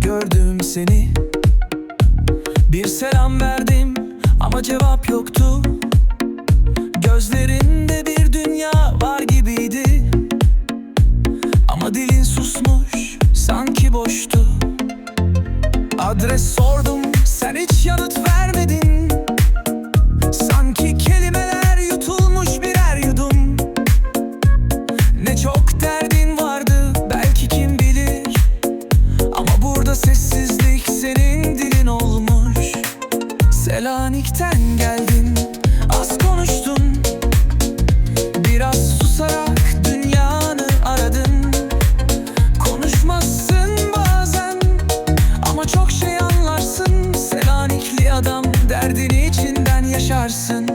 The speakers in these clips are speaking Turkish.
gördüm seni. Bir selam verdim ama cevap yoktu. Gözlerinde bir dünya var gibiydi. Ama dilin susmuş sanki boştu. Adres sordum sen hiç yanıt yaşarsın.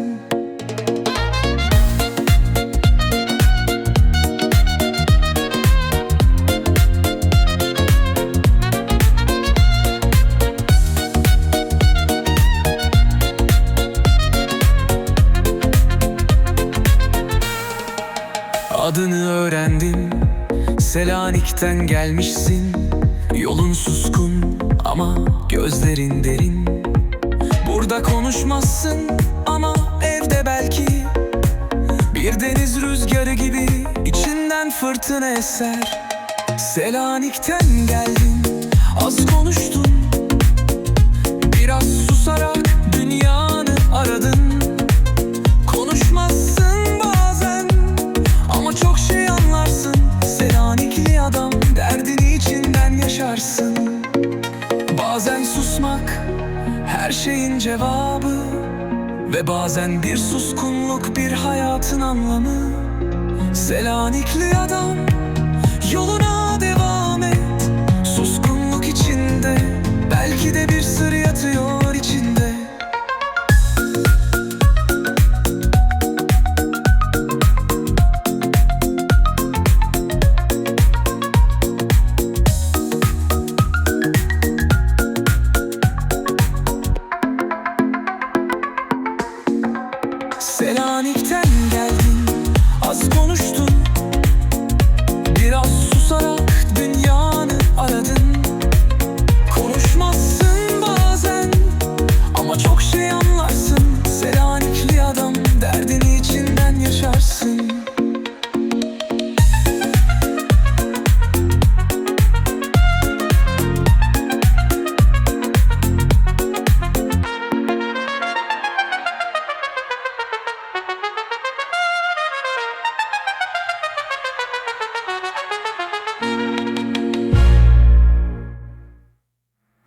Adını öğrendim Selanik'ten gelmişsin. Yolun suskun ama gözlerin derin Burada konuşmazsın ama evde belki. Bir deniz rüzgarı gibi içinden fırtına eser. Selanik'ten geldin az konuştun. Biraz susarak dünyanı aradın. Konuşmazsın bazen ama çok şey anlarsın. Selanikli adam derdini içinden yaşarsın. Bazen susmak her şeyin cevabı Ve bazen bir suskunluk bir hayatın anlamı. Selanikli adam yolun